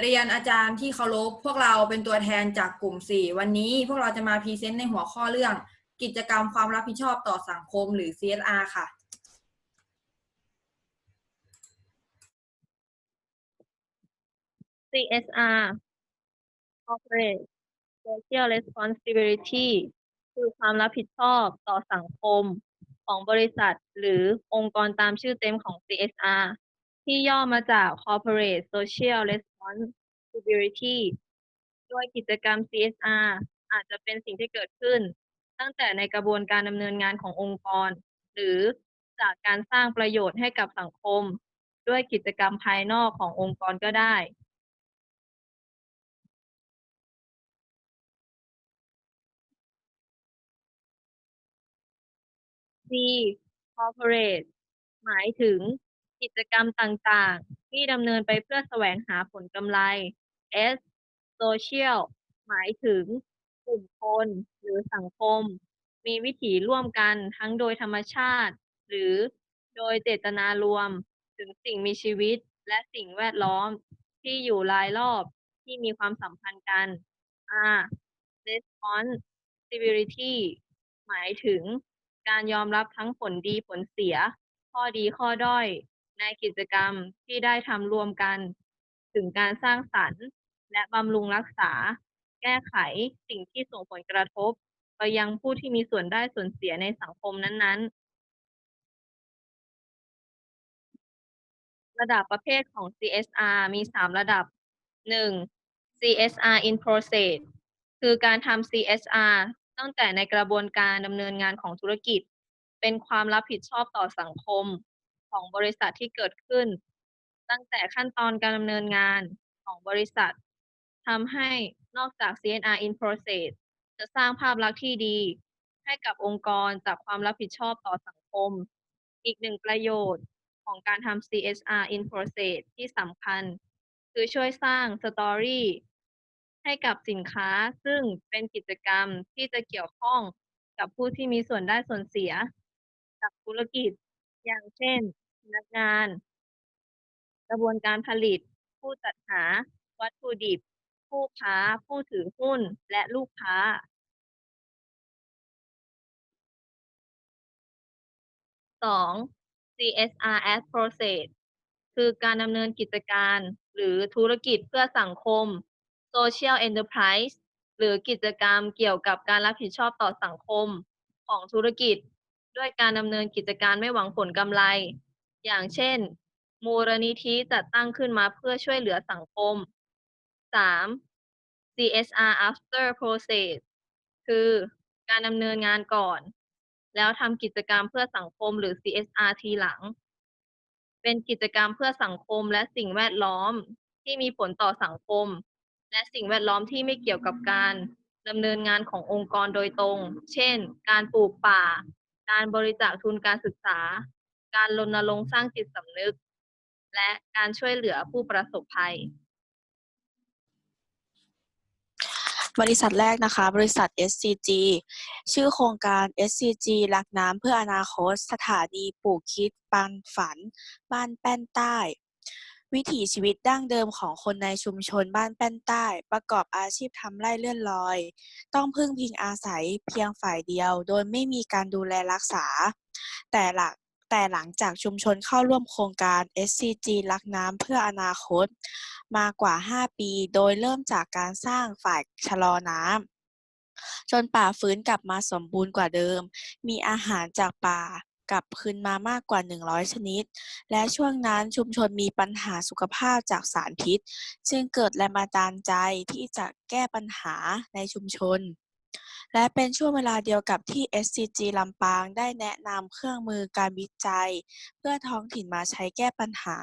เรียนอาจารย์ที่เคารพพวกเราเป็นตัวแทนจากกลุ่ม 4 วันนี้พวกเราจะมาพรีเซนต์ในหัวข้อเรื่อง กิจกรรมความรับผิดชอบต่อสังคมหรือ CSR ค่ะ CSR Corporate Social Responsibility คือความรับผิดชอบต่อสังคมของบริษัท หรือองค์กรตามชื่อเต็มของ CSR ที่ย่อมาจาก Corporate Social Responsibility โดยกิจกรรม CSR อาจจะเป็นสิ่งที่เกิดขึ้น ตั้งแต่ในกระบวนการดำเนินงานขององค์กร หรือจากการสร้างประโยชน์ให้กับสังคม ด้วยกิจกรรมภายนอกขององค์กรก็ได้ C corporate หมายถึง กิจกรรมต่างๆ ที่ดำเนินไปเพื่อแสวงหาผลกำไร S social หมายถึงกลุ่มคนหรือสังคม มีวิถีร่วมกันทั้งโดยธรรมชาติ หรือโดยเจตนารวม ถึงสิ่งมีชีวิตและสิ่งแวดล้อมที่อยู่รายรอบที่มีความสัมพันธ์กัน R responsibility หมายถึงการยอมรับทั้งผลดีผลเสีย ข้อดีข้อด้อย ในกิจกรรมที่ได้ทำรวมกันถึงการสร้างสรรค์ และบำรุงรักษา แก้ไขสิ่งที่ส่งผลกระทบ ไปยังผู้ที่มีส่วนได้ส่วนเสียในสังคมนั้นๆ ระดับประเภทของ CSR มี 3 ระดับ 1. CSR in process คือการทำ CSR ตั้งแต่ในกระบวนการดำเนินงานของธุรกิจ เป็นความรับผิดชอบต่อสังคม ของบริษัทที่เกิดขึ้น ตั้งแต่ขั้นตอนการดำเนินงานของบริษัททำให้นอกจาก CSR in process จะสร้างภาพลักษณ์ที่ดี ให้กับองค์กรจากความรับผิดชอบต่อสังคม อีกหนึ่งประโยชน์ของการทำ CSR in process ที่สำคัญ คือช่วยสร้างสตอรี่ให้กับสินค้าซึ่งเป็นกิจกรรมที่จะเกี่ยวข้องกับผู้ที่มีส่วนได้ส่วนเสีย จากธุรกิจ อย่างเช่นพนักงาน กระบวนการผลิต ผู้จัดหา วัตถุดิบ ผู้ค้า ผู้ถือหุ้น และลูกค้า 2. CSR as process คือการดำเนินกิจการหรือธุรกิจเพื่อสังคม social enterprise หรือกิจกรรมเกี่ยวกับการรับผิดชอบต่อสังคมของธุรกิจ ด้วยการดำเนินกิจการไม่หวังผลกำไร อย่างเช่น มูลนิธิจัดตั้งขึ้นมาเพื่อช่วยเหลือสังคม 3. CSR after process คือการดำเนินงานก่อน แล้วทำกิจกรรมเพื่อสังคมหรือ CSR ทีหลัง เป็นกิจกรรมเพื่อสังคมและสิ่งแวดล้อมที่มีผลต่อสังคม และสิ่งแวดล้อมที่ไม่เกี่ยวกับการดำเนินงานขององค์กรโดยตรง เช่น การปลูกป่า การบริจาคทุนการศึกษา การรณรงค์สร้างจิตสำนึก และการช่วยเหลือผู้ประสบภัย บริษัทแรกนะคะ บริษัท SCG ชื่อโครงการ SCG รักน้ำเพื่ออนาคต สถานีปลูกคิด ปันฝัน บ้านแป้นใต้ วิถีชีวิตดั้งเดิมของคนในชุมชนบ้านแป้นใต้ ประกอบอาชีพทำไร่เลื่อนลอย ต้องพึ่งพิงอาศัยเพียงฝ่ายเดียว โดยไม่มีการดูแลรักษา แต่หลักแต่หลังจากชุมชนเข้าร่วมโครงการ SCG รักน้ำเพื่ออนาคต มากว่า 5 ปี โดยเริ่มจากการสร้างฝ่ายชะลอน้ำจนป่าฟื้นกลับมาสมบูรณ์กว่าเดิม มีอาหารจากป่า กลับคืนมามากกว่า 100 ชนิด และช่วงนั้นชุมชนมีปัญหาสุขภาพจากสารพิษ จึงเกิดแรงบันดาลใจที่จะแก้ปัญหาในชุมชน และเป็นช่วงเวลาเดียวกับที่ SCG ลำปางได้แนะนำเครื่องมือการวิจัย เพื่อท้องถิ่นมาใช้แก้ปัญหา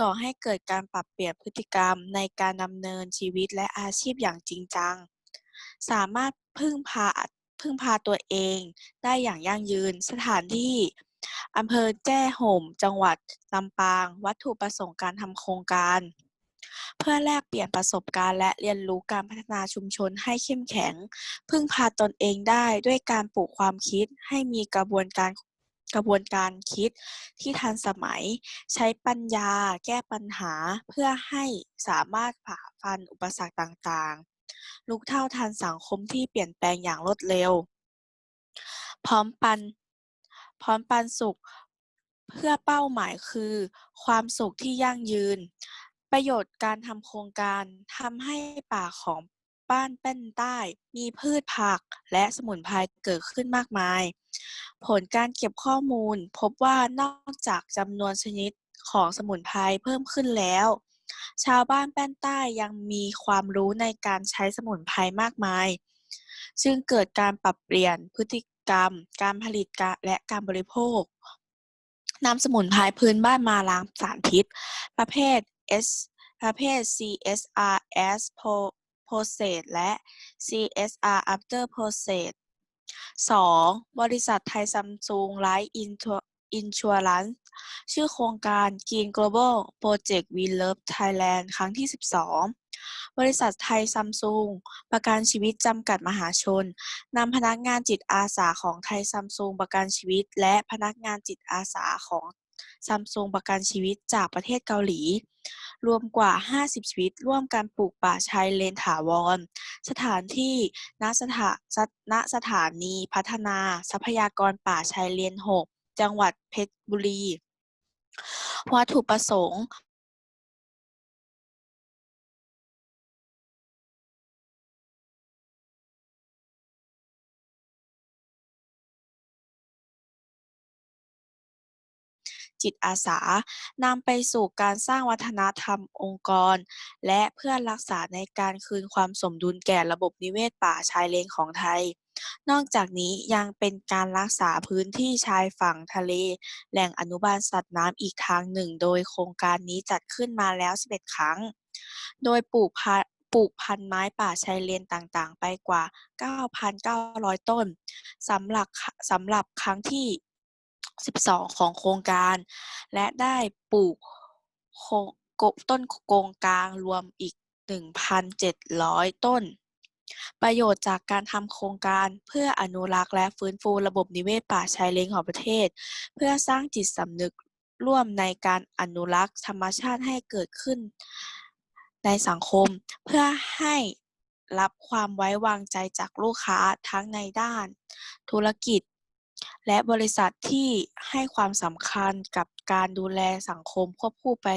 ก่อให้เกิดการปรับเปลี่ยนพฤติกรรมในการดำเนินชีวิตและอาชีพอย่างจริงจัง สามารถพึ่งพา พึ่งพาตัวเองได้อย่างยั่งยืน สถานที่อำเภอแจ้ห่ม จังหวัดลำปาง วัตถุประสงค์การทำโครงการ เพื่อแลกเปลี่ยนประสบการณ์และเรียนรู้การพัฒนาชุมชนให้เข้มแข็ง พึ่งพาตนเองได้ด้วยการปลูกความคิดให้มีกระบวนการกระบวนการคิดที่ทันสมัย ใช้ปัญญาแก้ปัญหาเพื่อให้สามารถฝ่าฟันอุปสรรคต่าง ลุกเท่าทันสังคมที่เปลี่ยนแปลงอย่างรวดเร็ว พร้อมปัน พร้อมปันสุข เพื่อเป้าหมายคือ ความสุขที่ยั่งยืน ประโยชน์การทำโครงการทำให้ป่าของบ้านแป้นใต้ มีพืชผักและสมุนไพรเกิดขึ้นมากมาย ผลการเก็บข้อมูลพบว่านอกจากจำนวนชนิดของสมุนไพรเพิ่มขึ้นแล้ว ชาวบ้านแป้นใต้ยังมีความรู้ในการใช้สมุนไพรมากมาย ซึ่งเกิดการปรับเปลี่ยนพฤติกรรม การผลิตและการบริโภคนำสมุนไพรพื้นบ้านมาล้างสารพิษ ประเภท S ประเภท CSRs process และ CSR after process 2. บริษัทไทยซัมซุงไลฟ์อิน ชัวรันชื่อโครงการ Green Global Project We Love Thailand ครั้งที่ 12 บริษัทไทยซัมซุงประกันชีวิตจำกัดมหาชนนำพนักงานจิตอาสาของไทยซัมซุงประกันชีวิต และพนักงานจิตอาสาของซัมซุงประกันชีวิตจากประเทศเกาหลี รวมกว่า 50 ชีวิต ร่วมกันปลูกป่าชายเลนถาวร สถานที่ณสถาณสถานีพัฒนาทรัพยากรป่าชายเลน 6 จังหวัดเพชรบุรี วัตถุประสงค์จิตอาสานำไปสู่การสร้างวัฒนธรรมองค์กร และเพื่อรักษาในการคืนความสมดุลแก่ระบบนิเวศป่าชายเลนของไทย นอกจากนี้ยังเป็นการรักษาพื้นที่ชายฝั่งทะเล แหล่งอนุบาลสัตว์น้ำอีกทางหนึ่ง โดยโครงการนี้จัดขึ้นมาแล้ว 11 ครั้ง โดยปลูกพันปลูกพันไม้ป่าชายเลนต่างๆ ไปกว่า 9,900 ต้นสำหรับสำหรับครั้งที่ 12 ของโครงการ และได้ปลูกต้นโกงกลางรวมอีก 1,700 ต้น ประโยชน์จากการทำโครงการเพื่ออนุรักษ์และฟื้นฟูระบบนิเวศป่าชายเลนของประเทศ เพื่อสร้างจิตสำนึกร่วมในการอนุรักษ์ธรรมชาติให้เกิดขึ้นในสังคม เพื่อให้รับความไว้วางใจจากลูกค้าทั้งในด้าน ธุรกิจ และบริษัทที่ให้ความสำคัญกับการดูแลสังคมควบคู่ไป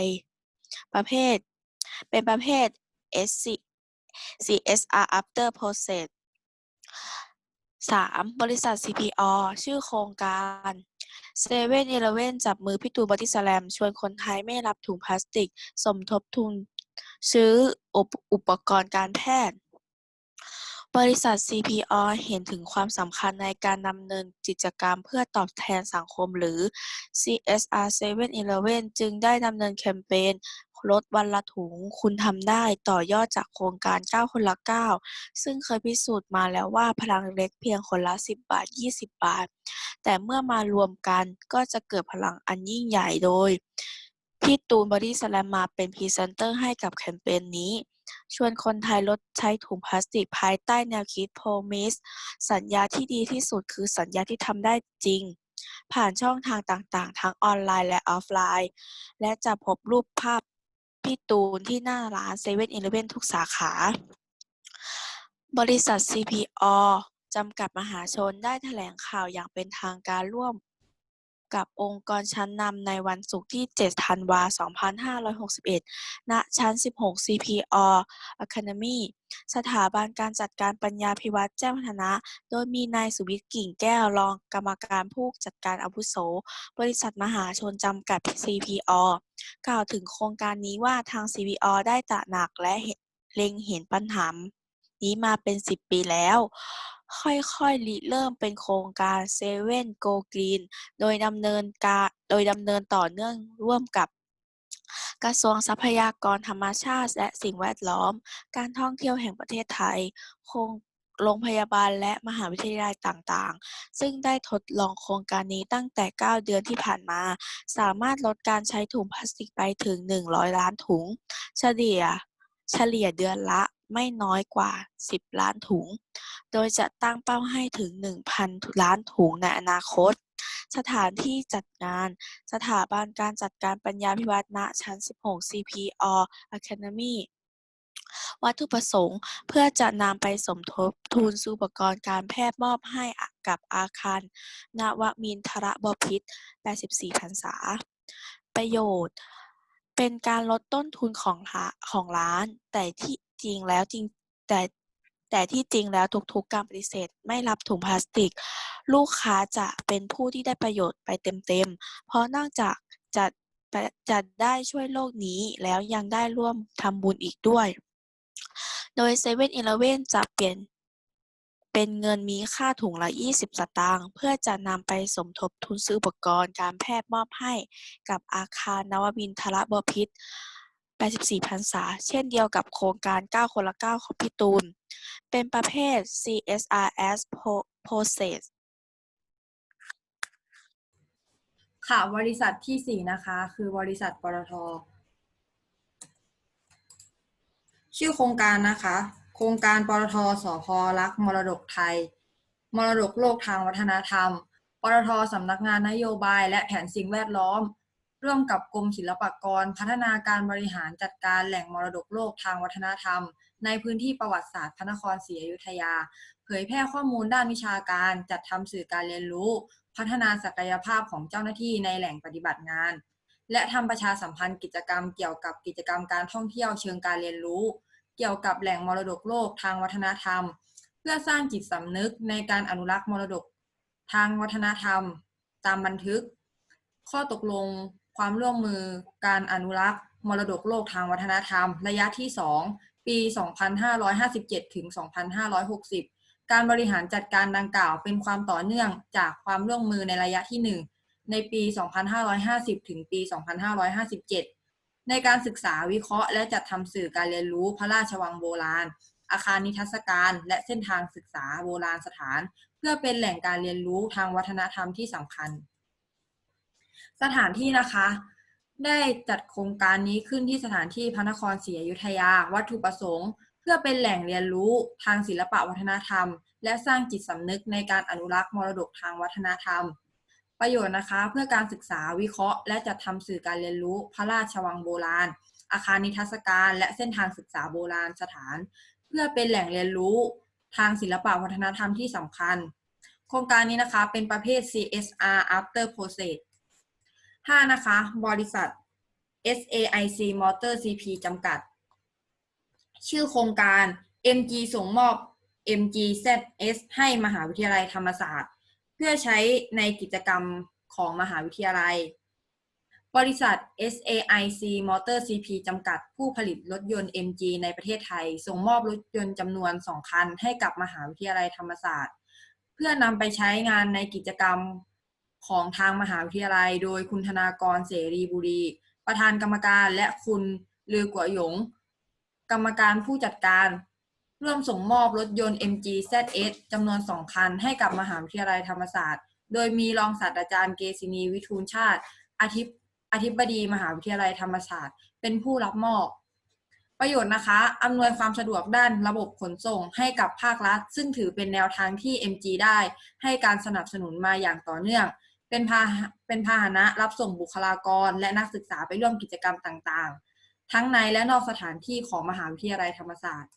ประเภท เป็นประเภท SC CSR after process 3. บริษัท CPO ชื่อโครงการเซเว่นอีเลเว่นจับมือพี่ตูนบอดี้สแลม ชวนคนไทยไม่รับถุงพลาสติก สมทบทุนซื้ออุปอุปกรณ์การแพทย์ บริษัท CPO เห็นถึงความสำคัญในการดำเนินกิจกรรมเพื่อตอบแทนสังคมหรือ CSR 7-Eleven จึงได้ดำเนินแคมเปญ ลดวันละถุง คุณทำได้ต่อยอดจากโครงการ 9 คนละ 9 ซึ่งเคยพิสูจน์มาแล้วว่าพลังเล็กเพียงคนละ 10 บาท 20 บาท แต่เมื่อมารวมกันก็จะเกิดพลังอันยิ่งใหญ่โดยพี่ตูนบอดี้สแลมมาเป็นพรีเซนเตอร์ให้กับแคมเปญนี้ ชวนคนไทยลดใช้ถุงพลาสติกภายใต้แนวคิด Promise สัญญาที่ดีที่สุดคือสัญญาที่ทำได้จริง ผ่านช่องทางต่างๆ ทั้งออนไลน์และออฟไลน์ และจะพบรูปภาพ พี่ตูนที่หน้าร้านเซเว่นอีเลเว่นทุกสาขา บริษัท CPO จำกัดมหาชนได้แถลงข่าวอย่างเป็นทางการร่วม กับองค์กรชั้นนำในวันศุกร์ที่ 7 ธันวาคม 2561 ณ ชั้น 16 CPO Academy สถาบันการจัดการปัญญาพิวัตรแจ้งวัฒนะ โดยมีนายสุวิทย์กิ่งแก้วรองกรรมการผู้จัดการอาวุโส บริษัทมหาชนจำกัด CPO กล่าวถึงโครงการนี้ว่าทาง CPO ได้ตระหนักและเล็งเห็นปัญหานี้มาเป็น 10 ปีแล้ว ค่อยๆริเริ่มเป็นโครงการ Seven Go Green โดยดำเนินการโดยดำเนินต่อเนื่องร่วมกับกระทรวงทรัพยากรธรรมชาติและสิ่งแวดล้อม การท่องเที่ยวแห่งประเทศไทย โครงโรงพยาบาลและมหาวิทยาลัยต่างๆ ซึ่งได้ทดลองโครงการนี้ตั้งแต่ 9 เดือนที่ผ่านมา สามารถลดการใช้ถุงพลาสติกไปถึง 100 ล้านถุง เฉลี่ย เฉลี่ยเดือนละ ไม่น้อยกว่า 10 ล้านถุง โดยจะตั้งเป้าให้ถึง 1,000 ล้านถุงในอนาคต สถานที่จัดงาน สถาบันการจัดการปัญญาพิวัฒน์ชั้น 16 CPO Academy วัตถุประสงค์เพื่อจะนำไปสมทบทุนซื้ออุปกรณ์การแพทย์มอบให้กับอาคารนวมินทรบพิตร84พรรษา ประโยชน์ เป็นการลดต้นทุนของของร้าน แต่ที่ จริงแล้วจริงแต่แต่ที่จริงแล้วทุกๆการปฏิเสธไม่รับถุงพลาสติก ลูกค้าจะเป็นผู้ที่ได้ประโยชน์ไปเต็มๆ เพราะนอกจากจะจะได้ช่วยโลกนี้แล้วยังได้ร่วมทำบุญอีกด้วย โดยเซเว่นอีเลเวนจะเปลี่ยนเป็นเงินมีค่าถุงละ 20 สตางค์เพื่อจะนำไปสมทบทุนซื้ออุปกรณ์การแพทย์มอบให้กับอาคารนวมินทรบพิตร 84พรรษา เช่นเดียวกับโครงการ 9 คนละ 9 ของพี่ตูน เป็นประเภท CSRS process ค่ะ บริษัทที่สี่นะคะ คือบริษัทปตท ชื่อโครงการนะคะ โครงการปตทสพรักมรดกไทย มรดกโลกทางวัฒนธรรมปตทสำนักงานนโยบายและแผนสิ่งแวดล้อม ร่วมกับกรมศิลปากร พัฒนาการบริหารจัดการแหล่งมรดกโลกทางวัฒนธรรม ในพื้นที่ประวัติศาสตร์พระนครศรีอยุธยา เผยแพร่ข้อมูลด้านวิชาการ จัดทำสื่อการเรียนรู้ พัฒนาศักยภาพของเจ้าหน้าที่ในแหล่งปฏิบัติงาน และทำประชาสัมพันธ์กิจกรรมเกี่ยวกับกิจกรรมการท่องเที่ยวเชิงการเรียนรู้ เกี่ยวกับแหล่งมรดกโลกทางวัฒนธรรม เพื่อสร้างจิตสำนึกในการอนุรักษ์มรดกทางวัฒนธรรม ตามบันทึก ข้อตกลง ความร่วมมือการอนุรักษ์ มรดกโลกทางวัฒนธรรม ระยะที่ 2 ปี 2557 ถึง 2560 การบริหารจัดการดังกล่าวเป็นความต่อเนื่องจากความร่วมมือในระยะที่ 1 ในปี 2550 ถึงปี 2557 ในการศึกษาวิเคราะห์ และจัดทำสื่อการเรียนรู้พระราชวังโบราณ อาคารนิทรรศการ และเส้นทางศึกษาโบราณสถาน เพื่อเป็นแหล่งการเรียนรู้ทางวัฒนธรรมที่สำคัญ สถานที่นะคะ ได้จัดโครงการนี้ขึ้นที่สถานที่พระนครศรีอยุธยา วัตถุประสงค์ เพื่อเป็นแหล่งเรียนรู้ทางศิลปะวัฒนธรรม และสร้างจิตสำนึกในการอนุรักษ์มรดกทางวัฒนธรรม ประโยชน์นะคะเพื่อการศึกษาวิเคราะห์ และจัดทำสื่อการเรียนรู้พระราชวังโบราณ อาคารนิทรรศการ และเส้นทางศึกษาโบราณสถาน เพื่อเป็นแหล่งเรียนรู้ทางศิลปะวัฒนธรรมที่สำคัญ โครงการนี้นะคะเป็นประเภท CSR after process 5 นะคะ บริษัท SAIC Motor CP จำกัด ชื่อโครงการ MG ส่งมอบ MGZS ให้มหาวิทยาลัยธรรมศาสตร์ เพื่อใช้ในกิจกรรมของมหาวิทยาลัย บริษัท SAIC Motor CP จำกัด ผู้ผลิตรถยนต์ MG ในประเทศไทย ส่งมอบรถยนต์จำนวน 2 คัน ให้กับมหาวิทยาลัยธรรมศาสตร์ เพื่อนำไปใช้งานในกิจกรรม ของทางมหาวิทยาลัย โดยคุณธนากรเสรีบุรี ประธานกรรมการและคุณลือกัวหยง กรรมการผู้จัดการร่วมส่งมอบรถยนต์ MG ZS จำนวน 2 คัน ให้กับมหาวิทยาลัยธรรมศาสตร์ โดยมีรองศาสตราจารย์เกษินีวิทูลชาติอาทิอธิบดีมหาวิทยาลัยธรรมศาสตร์ เป็นผู้รับมอบ ประโยชน์นะคะอำนวยความสะดวกด้านระบบขนส่งให้กับภาครัฐ ซึ่งถือเป็นแนวทางที่ MG ได้ ให้การสนับสนุนมาอย่างต่อเนื่อง เป็นพาเป็นพาหนะรับส่งบุคลากร และนักศึกษาไปร่วมกิจกรรมต่างๆ ทั้งในและนอกสถานที่ของมหาวิทยาลัยธรรมศาสตร์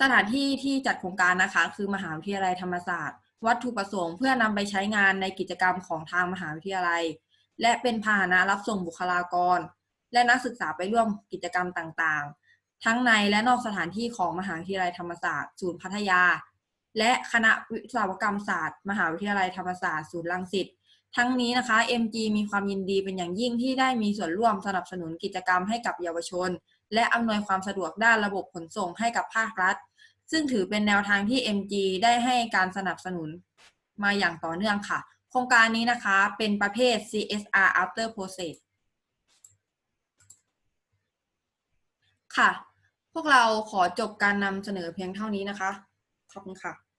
สถานที่ที่จัดโครงการนะคะคือมหาวิทยาลัยธรรมศาสตร์ วัตถุประสงค์เพื่อนำไปใช้งานในกิจกรรมของทางมหาวิทยาลัย และเป็นพาหนะรับส่งบุคลากร และนักศึกษาไปร่วมกิจกรรมต่างๆ ทั้งในและนอกสถานที่ของมหาวิทยาลัยธรรมศาสตร์ ศูนย์พัทยา และคณะวิศวกรรมศาสตร์ มหาวิทยาลัยธรรมศาสตร์ศูนย์รังสิตทั้งนี้นะคะ MG มีความยินดีเป็นอย่างยิ่งที่ได้มีส่วนร่วมสนับสนุนกิจกรรมให้กับเยาวชน และอำนวยความสะดวกด้านระบบขนส่งให้กับภาครัฐ ซึ่งถือเป็นแนวทางที่ MG ได้ให้การสนับสนุนมาอย่างต่อเนื่องค่ะ โครงการนี้นะคะเป็นประเภท CSR after process ค่ะ พวกเราขอจบการนำเสนอเพียงเท่านี้นะคะ ขอบคุณค่ะ